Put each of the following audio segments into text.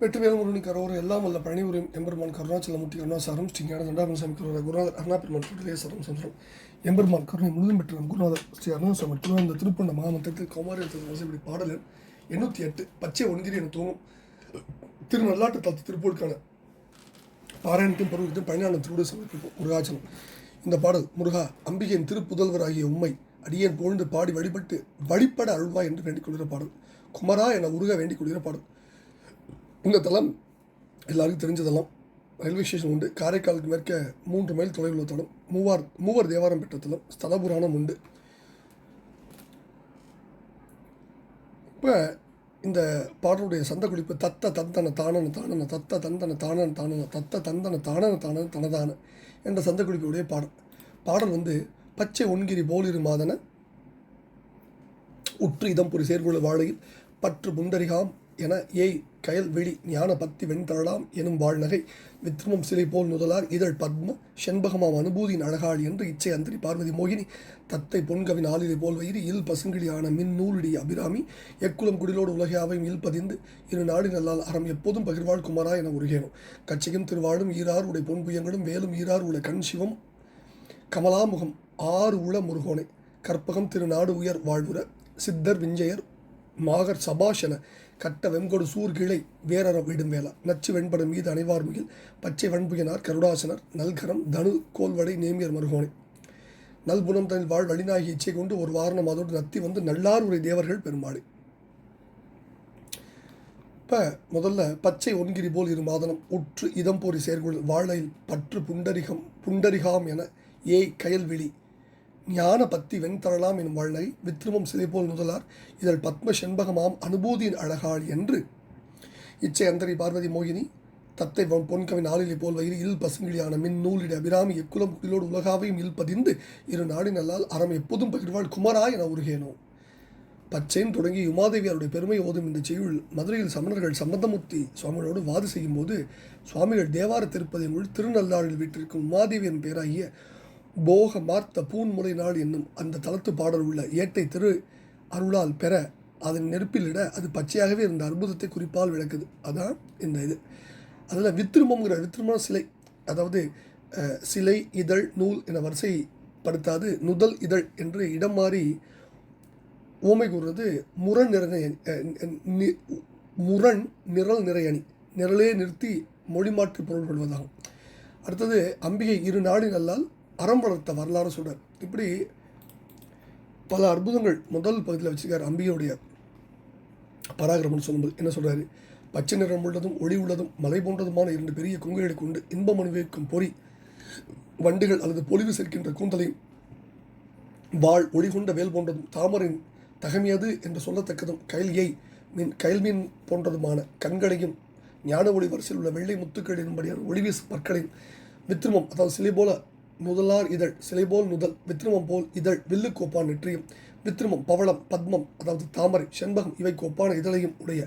வெற்றிவேல் முருகன் கரோர் எல்லாம் வல்ல பழனிபுரம் எம்பெருமான் கருணாச்சலமூர்த்தி கருணாசாரம் ஸ்ரீ ஞான தண்டாபனசாமி குருநாதர் குருநாதர் அருணாபெருமான் திருவே சரம் சந்திரம் எம்பெருமான் கருணை முழுதும் பெற்றவன் நம் குருநாதர் ஸ்ரீ அருணாசாமி திருவாந்த திருப்பண்ண மகாமந்திரத்தில் கௌமாரியத்தில் வசப்படி பாடல் எண்ணூற்றி எட்டு பச்சை ஒன்றிரி என தோணும் திருநல்லாட்டு தத்து திருப்பூருக்கான பாராயணத்தையும் பருவத்தையும் பயனான திருவிட சமர்ப்பிப்போம். முருகாச்சலம். இந்த பாடல் முருகா அம்பிகையின் திருப்புதல்வராகிய உம்மை அடியேன் புகழ்ந்து பாடி வழிபட்டு வழிபட அருள்வா என்று வேண்டிக் கொள்கிற பாடல். குமரா என உருக வேண்டிக் கொள்கிற பாடல். இந்த தலம் எல்லாருக்கும் தெரிஞ்ச தளம். ரயில்வே ஸ்டேஷன் உண்டு. காரைக்காலுக்கு மேற்க மூன்று மைல் தொலைவில் உள்ள தளம். மூவார் மூவர் தேவாரம் பெற்ற தலம் ஸ்தல புராணம் உண்டு. இப்போ இந்த பாடலுடைய சந்த குறிப்பு தத்த தந்தன தானன தானன தத்த தந்தன தானன தானன தத்த தந்தன தானன தானன தனதான என்ற சந்த குறிப்புடைய பாடல். பாடல் வந்து பச்சை ஒன்கிரி போலிரு மாதன உற்று இதம் புரி சேர்குழு வாழையில் பற்று புண்டரிகாம் என ஏய் கயல் வெளி ஞான பக்தி வெண்தரலாம் எனும் வாழ்நகை வித்ருமம் சிலை போல் முதலார் இதழ் பத்ம செண்பகமாம் அனுபூதியின் அழகாள் என்று இச்சை அந்தரி பார்வதி மோகினி தத்தை பொன்கவின் ஆளிலை போல் வயிறு இல் பசுங்கிளியான மின் நூலிடி அபிராமி எக்குளம் குடிலோடு உலகையாவையும் இல் பதிந்து இரு நாடு நல்லால் அறம் எப்போதும் பகிர்வாழ் குமாரா என உருகேனும். கட்சியும் திருவாழும் ஈரார் உடைய பொன்புயங்களும் வேலும் ஈரார் உள்ள கண் சிவம் கமலாமுகம் ஆறு உள முருகோனை. கற்பகம் திருநாடு உயர் வாழ்வுற சித்தர் விஞ்சயர் மாகர் சபாஷன கட்ட வெம்கொடு சூர்கிளை வேரற விடும் வேளா நச்சு வெண்படும் மீது அனைவார் பச்சை வண்புகினார் கருடாசனர். நல்கரம் தனு கோல்வடை நேமியர் மருகோணை நல்புணம் தனில் வாழ் வழிநாகி இச்சை கொண்டு ஒரு வாரணம் அதோடு நத்தி வந்து நல்லார் உரை தேவர்கள் பெருமாளி. இப்போ முதல்ல பச்சை ஒன்கிரி போல் இரு மாதனம். உற்று இதம் போரி செயற்குள் வாழையில் பற்று புண்டரிகம் புண்டரிகாம் என ஏய் கயல்விழி. ஞான பத்தி வெண்தரலாம் எனும் வள்ளை வித்ருமம் சிலை போல் முதலார் இதழ் பத்ம செண்பகமாம் அனுபூதியின் அழகாள் என்று. இச்சை அந்தரி பார்வதி மோகினி தத்தை பொன்கவின் ஆளிலை போல் வயிறு இல் பசுங்கிளியான மின் நூலிட அபிராமி எக்குலம் குடிலோடு உலகாவையும் இல் பதிந்து இரு நாடி நல்லால் அறம் எப்போதும் பகிர்வாள் குமரா என உருகேனோ. பச்சைன்னு தொடங்கி உமாதேவியாருடைய பெருமை ஓதும் இந்த செய்யுள் மதுரையில் சமணர்கள் சம்பந்தமூர்த்தி சுவாமிகளோடு வாது செய்யும்போது சுவாமிகள் தேவார திருப்பதி முழு திருநள்ளாறில் வீட்டிற்கும் உமாதேவியின் பேராகிய போக மார்த்த பூன்முறை நாள் என்னும் அந்த தளத்து பாடல் உள்ள ஏட்டை திரு அருளால் பெற அதன் நெருப்பிலிட அது பச்சையாகவே இருந்த அற்புதத்தை குறிப்பால் விளக்குது. அதான் இந்த இது. அதில் வித்திருமங்கிற வித்திரும சிலை அதாவது சிலை இதழ் நூல் என வரிசைப்படுத்தாது நுதல் இதழ் என்று இடம் மாறி ஓமை கூறுறது முரண் நிறைய முரண் நிரல் நிறையணி நிரலே நிறுத்தி மொழி மாற்றி பொருள் கொள்வதாகும். அடுத்தது அம்பிகை இரு நாடி நல்லால் அறம் வளர்த்த வரலாறு சொல்கிறார் இப்படி பல அற்புதங்கள் முதல் பகுதியில் வச்சுக்கார் அம்பிகையுடைய பராகிரமன் சொல்லும்போது என்ன சொல்கிறாரு பச்சை நிறம் உள்ளதும் ஒளி உள்ளதும் மலை போன்றதுமான இரண்டு பெரிய குங்கைகளை கொண்டு இன்பம் அனுபவிக்கும் பொறி வண்டுகள் அல்லது பொலிவு சேர்க்கின்ற கூந்தலையும் வாழ் ஒளி கொண்ட வேல் போன்றதும் தாமரின் தகமையது என்று சொல்லத்தக்கதும் கயல்யை மீன் கயல் மீன் போன்றதுமான கண்களையும் ஞான ஒளி வரிசையில் உள்ள வெள்ளை முத்துக்கள் என்னும்படியான ஒளிவீசு பற்களையும் வித்திருமம். அதாவது சிலை போல முதலார் இதழ் சிலை போல் நுதல் வித்ருமம் போல் இதழ் வில்லு கோப்பான் நெற்றியும் வித்ருமம் பவளம் பத்மம் அதாவது தாமரை செண்பகம் இவை கோப்பான இதழையும் உடைய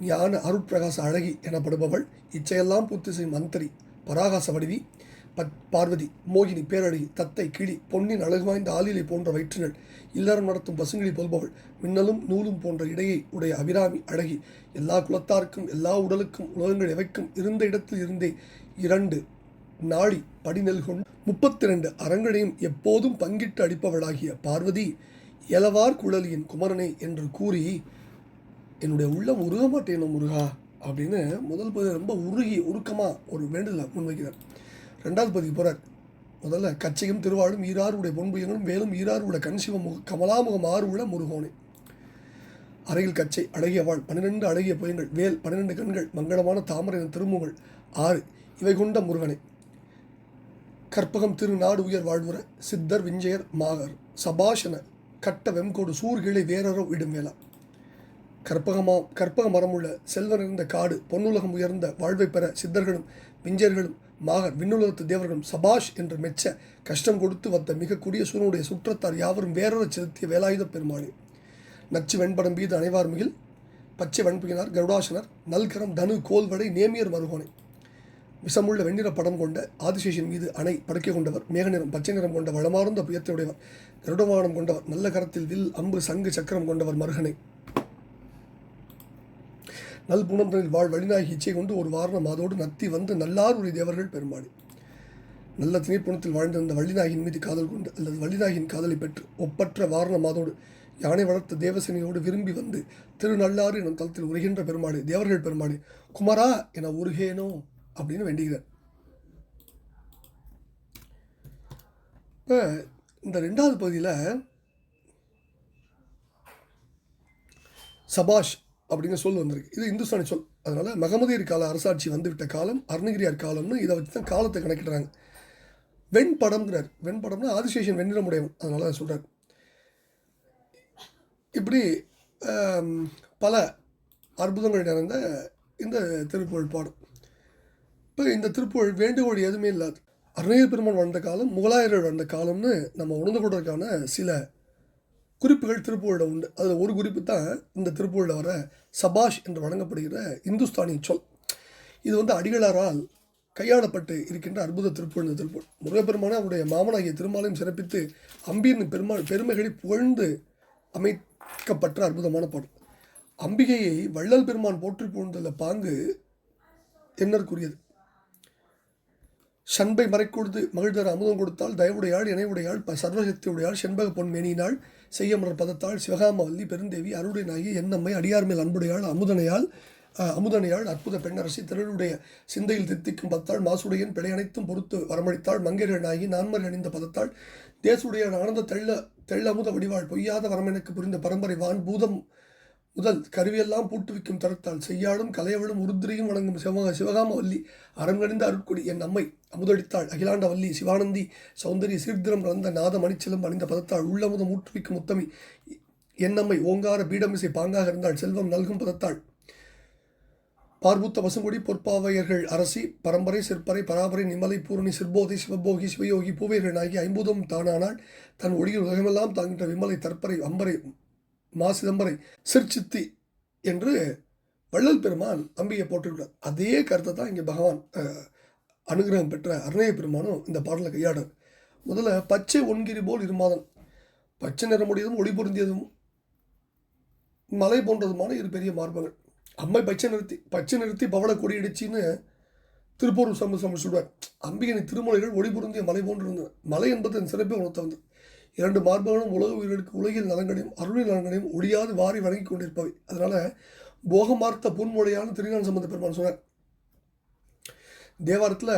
ஞான அருட்பிரகாச அழகி எனப்படுபவள். இச்சையெல்லாம் பூர்த்தி செய்யும் அந்தரி பராகாச வடிவி பத் பார்வதி மோகினி பேரழகி தத்தை கிளி பொன்னின் அழகு வாய்ந்த ஆளிலை போன்ற வயிற்றினள் இல்லறம் நடத்தும் பசுங்கிளி போல்பவள் மின்னலும் நூலும் போன்ற இடையை உடைய அபிராமி அழகி எல்லா குலத்தாருக்கும் எல்லா உடலுக்கும் உலகங்கள் எவைக்கும் இருந்த இடத்தில் இருந்தே இரண்டு நாடி படிநெல் கொண்டு முப்பத்தி ரெண்டு எப்போதும் பங்கிட்டு அடிப்பவளாகிய பார்வதி எலவார் குழலியின் குமரனே என்று கூறி என்னுடைய உள்ளம் உருக மாட்டேனோ முருகா? அப்படின்னு முதல் பகுதி ரொம்ப உருகி உருக்கமாக ஒரு வேண்டுதலை முன்வைக்கிறார். ரெண்டாவது பகுதிக்கு போகிறார் முதல்ல கச்சையும் திருவாழும் ஈராறுடைய பொன்புயங்களும் வேலும் ஈராறுடைய கண் முக கமலாமுகம் ஆறு உள்ள முருகோனே. அறையில் கச்சை அழகிய வாழ் பன்னிரெண்டு அழகிய புயங்கள் வேல் பன்னிரெண்டு கண்கள் மங்களமான தாமரை என திருமுகள் ஆறு இவை கொண்ட முருகனை. கற்பகம் திருநாடு உயர் வாழ்வுற சித்தர் விஞ்சயர் மாகர் சபாஷன கட்ட வெம்கோடு சூர்கிளை வேறரோ இடும் வேளா கற்பகமா கற்பக மரமுள்ள செல்வர் இருந்த காடு பொன்னுலகம் உயர்ந்த வாழ்வை பெற சித்தர்களும் விஞ்சர்களும் மாகர் விண்ணுலகத்து தேவர்களும் சபாஷ் என்று மெச்ச கஷ்டம் கொடுத்து வந்த மிக கூடிய சூரனுடைய சுற்றத்தார் யாவரும் வேறொரு செலுத்திய வேலாயுத பெருமாளே. நச்சு வெண்படம் மீது அனைவார்மையில் பச்சை வன்புகினார் கருடாசனர் நல்கரம் தனு கோல்வடை நேமியர் மருகோனை. விஷமுள்ள வெண்ணிற படம் கொண்ட ஆதிசேஷன் மீது அணை படுக்கை கொண்டவர் மேக நிறம் பச்சை நிறம் கொண்ட வளமார்ந்த புயத்தையுடையவர் கருடவானம் கொண்டவர் நல்ல கரத்தில் வில் அம்பு சங்கு சக்கரம் கொண்டவர் மருகனை. நல் குணத்தனில் வாழ் வழிநாயகி இச்சை கொண்டு ஒரு வாரணம் அதோடு நத்தி வந்து நல்லார் உரிய தேவர்கள் பெருமாடி நல்ல திணைப்புணத்தில் வாழ்ந்திருந்த வள்ளிநாயகின் மீது காதல் கொண்டு அல்லது வள்ளிநாயகின் காதலை பெற்று ஒப்பற்ற வாரண மாதோடு யானை வளர்த்த தேவசேனையோடு விரும்பி வந்து திருநள்ளாறு எனும் தளத்தில் உரைகின்ற பெருமாடு தேவர்கள் பெருமாடு குமரா என உருகேனோ? அப்படின்னு வேண்டிக்கிறார் இப்போ இந்த ரெண்டாவது பகுதியில் சபாஷ் அப்படிங்கிற சொல் வந்திருக்கு. இது இந்துஸ்தானி சொல். அதனால் மகமதியர் கால அரசாட்சி வந்துவிட்ட காலம் அருணகிரியார் காலம்னு இதை வச்சு தான் காலத்தை கணக்கிடுறாங்க. வெண்படம்ங்கிறார். வெண்படம்னா ஆதிசேஷன் வெண்ணிறமுடையவன். அதனால் அதை சொல்கிறார் இப்படி பல அற்புதங்கள் நிறைந்த இந்த திருக்குறள் பாடம் இப்போ இந்த திருப்புகழ் வேண்டுகோள் எதுவுமே இல்லாது. அருணகிரி பெருமான் வாழ்ந்த காலம் முகலாயர்கள் வாழ்ந்த காலம்னு நம்ம உணர்ந்து கொள்வதற்கான சில குறிப்புகள் திருப்புகழில் உண்டு. அதில் ஒரு குறிப்பு தான் இந்த திருப்புகழில் வர சபாஷ் என்று வழங்கப்படுகிற இந்துஸ்தானி சொல். இது வந்து அடிகளாரால் கையாளப்பட்டு இருக்கின்ற அற்புத திருப்பூர் இந்த திருப்புகழ் முருகப்பெருமான அவருடைய மாமனாகிய திருமாலையும் சிறப்பித்து அம்பியின் பெருமாள் பெருமைகளை புகழ்ந்து அமைக்கப்பட்ட அற்புதமான பாடல். அம்பிகையை வள்ளல் பெருமான் போற்றி புகழ்ந்துள்ள பாங்கு என்னற்குரியது சண்பை மறைக்கொடுத்து மகிழ்தர அமுதம் கொடுத்தால் தயவுடையாள் இணைவுடையாள் ப சர்வசக்தியுடையாள் செண்பக பொன் மேனியினாள் செய்யமலர் பதத்தாள் சிவகாமவல்லி பெருந்தேவி அருடைநாயகி என்னம்மை அடியார் மேல் அன்புடையாள் அமுதனையாள் அமுதனையாள் அற்புத பெண்ணரசி திரளுடைய சிந்தையில் தித்திக்கும் பத்தாள் மாசுடையன் பிழை அனைத்தும் பொறுத்து வரமளித்தாள் மங்கையர்கள் நாயகி நான்மர் அணிந்த பதத்தாள் தேசுடைய ஆனந்த தெள்ள தெள்ளமுத வடிவாள் பொய்யாத வரமெனக்கு புரிந்த பரம்பரை வான் பூதம் முதல் கருவியெல்லாம் பூட்டுவிக்கும் தரத்தால் செய்யாடும் கலையவளும் உருத்திரியும் வணங்கும் சிவகாம வல்லி அரங்கணிந்த அருட்கொடி என் அம்மை. அமுதடித்தாள் அகிலாண்ட வள்ளி சிவானந்தி சௌந்தரிய சீர்திரம் ரந்த நாத மணிச்செல்லும் அணிந்த பதத்தாள் உள்ளமுதம் ஊற்றுவிக்கும் முத்தமி. என்னம்மை ஓங்கார பீடமிசை பாங்காக இருந்தாள் செல்வம் நல்கும் பதத்தாள். பார்பூத்த பசுங்குடி பொற்பாவையர்கள் அரசி பரம்பரை சிற்பரை பராபரை நிமலை பூரணி சிற்போதை சிவபோகி சிவயோகி பூவையர்கள் ஆகிய ஐம்பதும் தானானாள் தன் ஒளியில் உலகமெல்லாம் தாங்கின்ற விமலை தற்பரை அம்பரை மா சிதம்பரை சிற்சித்தி என்று வள்ளல் பெருமான் அம்பியை போட்டிருக்கிறார். அதே கருத்தை தான் இங்கே பகவான் அனுகிரகம் பெற்ற அருணைய பெருமானும் இந்த பாடலை கையாடுறார் முதல்ல பச்சை ஒன்கிரி போல் இருமாதன் பச்சை நிறமுடையதும் ஒளி பொருந்தியதும் மலை போன்றதுமான இரு பெரிய மார்பங்கள் அம்மை பச்சை நிறுத்தி பச்சை நிறுத்தி பவள கொடியடிச்சின்னு திருப்பூர் சம்பு சம சொல்வார். அம்பிகையின் திருமலைகள் ஒளி பொருந்திய மலை போன்று மலை என்பது சிறப்பை உணர்த்த வந்தது. இரண்டு மார்பகங்களும் உலக உயிர்களுக்கு உலகில் நலங்களையும் அருளில் நலங்களையும் ஒடியாது வாரி வணங்கி கொண்டிருப்பவை. அதனால போகமார்த்த புன்மொழியான திருநான் சம்பந்த பெருமான் சொன்னார். தேவாரத்தில்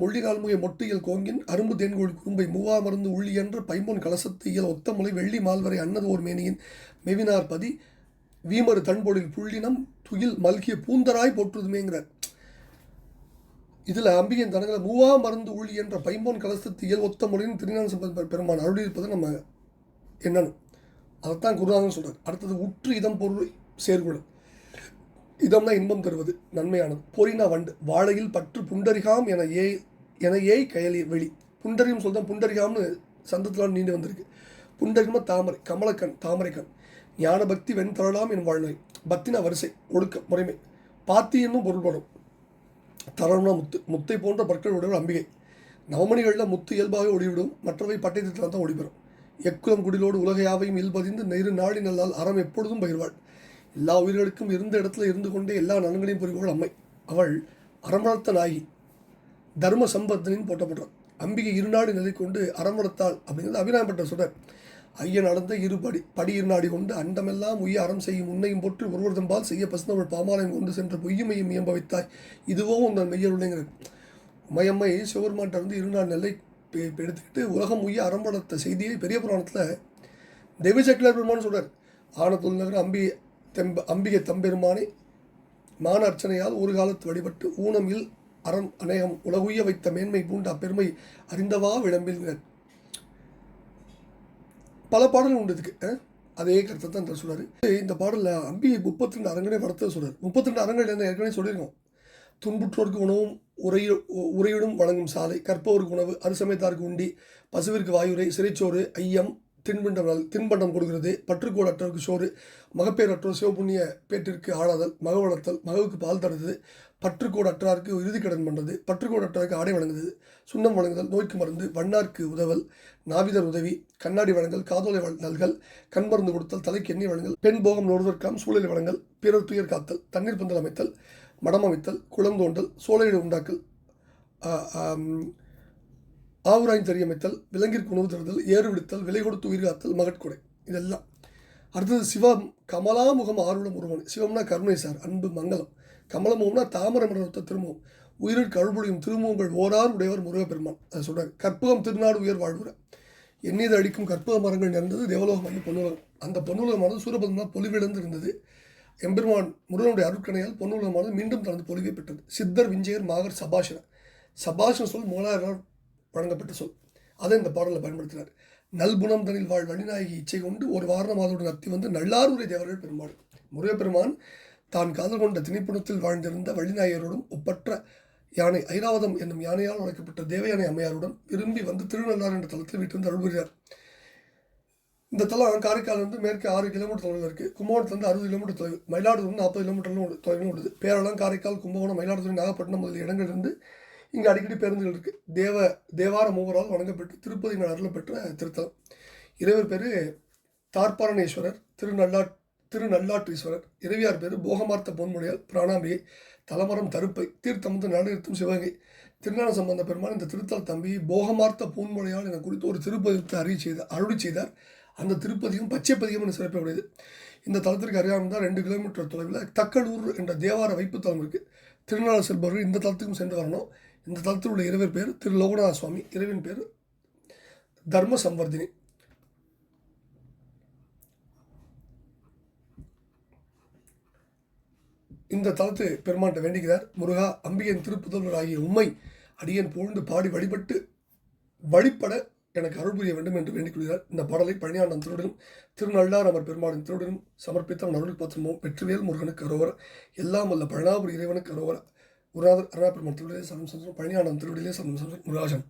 மொழி கால்முய மொட்டியல் கோங்கின் அரும்பு தேன்கோழி குறும்பை மூவா மருந்து உள்ளி என்ற பைம்பொன் கலசத்து இயல் ஒத்தமுலை வெள்ளி மால்வரை அன்னது ஓர் மேனியின் மெவினார் பதி வீமரு தன்பொழில் புள்ளினம் துயில் மல்கிய பூந்தராய் போற்றுதுமேங்கிறார். இதில் அம்பிகையின் தனங்களை மூவா மருந்து ஊழி என்ற பைம்போன் கலசத்து இயல் ஒத்த மொழியின் திருநான் சம்பந்த பெருமான் அருளியிருப்பதை நம்ம என்னன்னு அதைத்தான் குருநாதன் சொல்கிறார் அடுத்தது உற்று இதம் பொருள் சேர்குழல். இதம்னா இன்பம் தருவது நன்மையானது. பொறினா வண்டு வாழையில் பற்று புண்டரிகாம் என ஏ என ஏய் கயலி வெளி. புண்டரிகம் சொல்தான் புண்டரிகாம்னு சந்தத்தில் நீண்டு வந்திருக்கு. புண்டரிகமாக தாமரை கமலக்கண் தாமரைக்கண். ஞான பக்தி வெண்தரலாம் என் வாழ்நாய் பக்தினா வரிசை ஒழுக்க முறைமை. பாத்தி என்னும் பொருள்படும். தரம்னா முத்து முத்தை போன்ற பற்கள் உடைய அம்பிகை. நவமணிகளில் முத்து இயல்பாகவே ஒளிவிடும் மற்றவை பட்டயத்தில் தான் ஒளிபெறும். எக்குலம் குடிலோடு உலகையாவையும் இல்பதிந்து இயல்பதிந்து நெரு நாடி நல்லால் அறம் எப்பொழுதும் பகிர்வாள். எல்லா உயிர்களுக்கும் இருந்த இடத்துல இருந்து கொண்டே எல்லா நலன்களையும் புரிவாள் அம்மை. அவள் அறமணத்த நாயகி. தர்ம சம்பத்தனின் போட்டப்படுறான் அம்பிகை இருநாடு நிலை கொண்டு அறம் அப்படிங்கிறது அப்படிங்கிறது பெற்ற சொல்றார். ஐயன் நடந்த இரு படி இருநாடி கொண்டு அண்டமெல்லாம் உய்ய அறம் செய்யும் உன்னையும் போட்டு ஒருவர் தம்பால் செய்ய பசுந்தவள் பாமாலையும் கொண்டு சென்ற பொய்யுமையும் இயம்ப வைத்தாய். இதுவோ உங்கள் மெய்யருளைங்கிறது உமையம்மை சிவபெருமான்ட்ட இருந்து இருநாள் நெல்லை எடுத்துக்கிட்டு உலகம் உய்ய அறம் வளர்த்த செய்தியை பெரிய புராணத்தில் தெய்வ சக்கலர் பெருமான் சொல்கிறார் ஆனத்துள் நகர் அம்பி தெம்ப அம்பிகை தம்பெருமானை மான அர்ச்சனையால் ஒரு காலத்து வழிபட்டு ஊனமில் அறம் அநேகம் உலகுய வைத்த மேன்மை பூண்ட அப்பெருமை அறிந்தவா விளம்பில்கிறார் பல பாடல்கள் உண்டு இதுக்கு. அதே கருத்தை தான் இந்த சொல்கிறார் இந்த பாடலில் அம்பியை முப்பத்தி ரெண்டு அரங்கனே வளர்த்து சொல்கிறார் முப்பத்தி ரெண்டு அரங்கள் என்ன ஏற்கனவே சொல்லியிருக்கோம். துன்புற்றோருக்கு உணவும் உரை உரையுடன் வழங்கும் சாலை கற்பவருக்கு உணவு அரிசமயத்தாருக்கு உண்டி பசுவிற்கு வாயுரை சிறைச்சோறு ஐயம் தின்பண்டம் தின்பண்டம் கொடுக்கிறது. பற்றுக்கோடு அற்றவருக்கு சோறு மகப்பேர் அற்றோர் சிவபுண்ணிய பேட்டிற்கு ஆளாதல் மக வளர்த்தல் மகவுக்கு பால் தருது பற்றுக்கோடு அற்றாருக்கு இறுதி கடன் பண்ணுறது பற்றுக்கோடு அற்றாருக்கு ஆடை வழங்குது சுண்ணம் வழங்குதல் நோய்க்கு மருந்து வண்ணார்க்கு உதவல் நாவிதர் உதவி கண்ணாடி வழங்கல் காதோலை வழ- நல்கல் கண் மருந்து கொடுத்தல் தலைக்கு எண்ணெய் வழங்கல் பெண் போகம் நோடுவதற்காம் சூழலை வழங்கல் பிறர் துயர் காத்தல் தண்ணீர் பந்தல் அமைத்தல் மடம் அமைத்தல் குளம் தோண்டல் சோலையீடு உண்டாக்கல் ஆவுராயின் தெரியமைத்தல் விலங்கிற்கு உணவு தருதல் ஏறு விடுத்தல் விலை கொடுத்து உயிர் காத்தல் மகட்கொடை இதெல்லாம். அடுத்தது சிவம் கமலாமுகம் ஆர்வலம் உருவம். சிவம்னா கருணை சார் அன்பு மங்களம். கமலமுகம்னா தாமரமரத்த திருமுகம். உயிரில் கழுபுடையும் திருமுகங்கள் ஓரார் உடையவர் முருகப்பெருமான். அதை சொல்கிறார் கற்பகம் திருநாடு உயர் வாழ்வுற. எண்ணீது அடிக்கும் கற்பக மரங்கள் நிறைந்தது தேவலோகம் வந்து பொன்னுலகம். அந்த பொன்னுலகமானது சூரபதமாக பொலிவிழந்து இருந்தது எம்பெருமான் முருகனுடைய அருட்கணையால் பொன்னுலகமானது மீண்டும் தனது பொலிவை பெற்றது. சித்தர் விஞ்சயர் மாகர் சபாஷன சபாஷன சொல் மூலாயிரம் வழங்கப்பட்ட சொல். அதை இந்த பாடலில் பயன்படுத்தினார். நல்குணம் தனில் வாழ் வழிநாயகி இச்சை கொண்டு ஒரு வாரணம் அதோடு நத்தி வந்து நல்லாருடைய தேவர்கள் பெருமாள். முருகப்பெருமான் தான் காதல் கொண்ட திணிப்புணத்தில் வாழ்ந்திருந்த வழிநாயகரோடும் ஒப்பற்ற யானை ஐராவதம் என்னும் யானையால் அழைக்கப்பட்ட தேவயானை அம்மையாருடன் விரும்பி வந்து திருநள்ளார் என்ற தளத்தில் வீட்டிலிருந்து அருள்புரியார் இந்த தலம் காரைக்காலிலிருந்து மேற்கு ஆறு கிலோமீட்டர் தொலைவில் இருக்குது கும்பகோணத்துலேருந்து அறுபது கிலோமீட்டர் தொலைவு. மயிலாடுதுறை நாற்பது கிலோமீட்டர் தொலைவில் உள்ளது. பேரளம் காரைக்கால் கும்பகோணம் மயிலாடுதுறை நாகப்பட்டினம் முதலிய இடங்களிலிருந்து இங்கே அடிக்கடி பேருந்துகள் இருக்குது தேவ தேவார மூவரால் வணங்கப்பெற்று திருப்பதி அருள பெற்ற திருத்தலம். இறைவர் பேர் தார்பாரணேஸ்வரர் திருநல்லாட் திருநல்லாற்றீஸ்வரர் இறைவியார் பேர் போகமார்த்த பொன்முடையால் பிராணாம்பிகை தலமரம் தருப்பை தீர்த்தம் வந்து நடுநிறுத்தும் சிவகங்கை. திருஞான சம்பந்த பெருமான் இந்த திருத்தல் தம்பி போகமார்த்த பூன்மொழியால் என குறித்து ஒரு திருப்பதித்தை அறிவு செய்தார் அருளி செய்தார். அந்த திருப்பதியும் பச்சைப்பதிகம் என சிறப்படையது இந்த தலத்திற்கு அறியாமல் தான் ரெண்டு கிலோமீட்டர் தொலைவில் தக்கலூர் என்ற தேவார வைப்புத்தம் இருக்குது திருநாள செல்பவர்கள் இந்த தலத்துக்கும் சென்று வரணும். இந்த தலத்தில் உள்ள இறைவர் பேர் திரு லோகநாத சுவாமி. இறைவன் பேர் தர்ம சம்வர்தினி இந்த தலத்து பெருமான்கிட்ட வேண்டிக்கிறார். முருகா அம்பிகையின் திருப்புதல்வர் ஆகிய உம்மை அடியன் புகழ்ந்து பாடி வழிபட்டு வழிபட எனக்கு அருள் புரிய வேண்டும் என்று வேண்டிக் கொள்கிறார். இந்த பாடலை பழனியாண்டம் திருடனும் திருநள்ளார் அமர் பெருமாளின் திருடனும் சமர்ப்பித்த அவன் அருள் பத்திரமும் வெற்றிவேல் முருகனுக்கு அரோவர எல்லாம் உள்ள பழனாபுரி இறைவனுக்கு அரோவர குருநாதர் அருணா பெருமாள் திருவிடையிலே சரணம் சந்திரம் பழனியாண்டம் திருவிடையிலே சரணம் சந்திரம் முருகாசம்